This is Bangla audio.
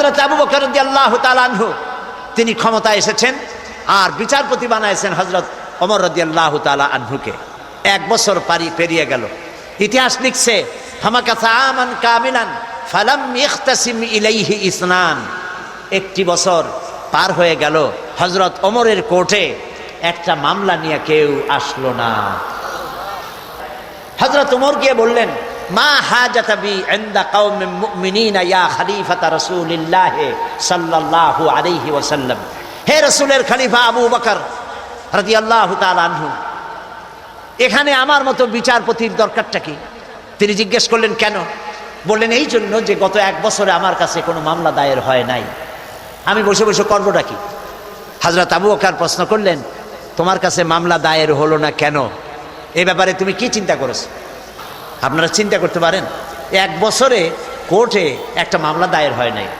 হজরত আবু বকর আল্লাহ তালানহু তিনি ক্ষমতা এসেছেন আর বিচারপতি বানাইছেন হজরত অমর রদি আল্লাহ তালা আনহুকে। এক বছর পারি পেরিয়ে গেল। ইতিহাস লিখছে হামাকাথা কামিলান ফালাম ইখতাসিম ইলাইহি ইসনান। একটি বছর পার হয়ে গেল হজরত অমরের কোর্টে একটা মামলা নিয়ে কেউ আসলো না। হজরত উমর গিয়ে বললেন মা হাজাতাবি ইনদা কওমিন মুমিনিনা ইয়া খলিফাতা রাসূলিল্লাহ সাল্লাল্লাহু আলাইহি ওয়াসাল্লাম। হে রাসূলের খলিফা আবু বকর রাদিয়াল্লাহু তাআলা আনহু, এখানে আমার মতো বিচারপতির দরকারটা কি? তিনি জিজ্ঞেস করলেন, কেন? বললেন, এই জন্য যে গত এক বছরে আমার কাছে কোনো মামলা দায়ের হয় নাই। আমি বসে বসে করবোটা কি? হাজরত আবু বকর প্রশ্ন করলেন, তোমার কাছে মামলা দায়ের হলো না কেন? এ ব্যাপারে তুমি কি চিন্তা করেছ? আপনারা চিন্তা করতে পারেন এক বছরে কোর্টে একটা মামলা দায়ের হয় নাই।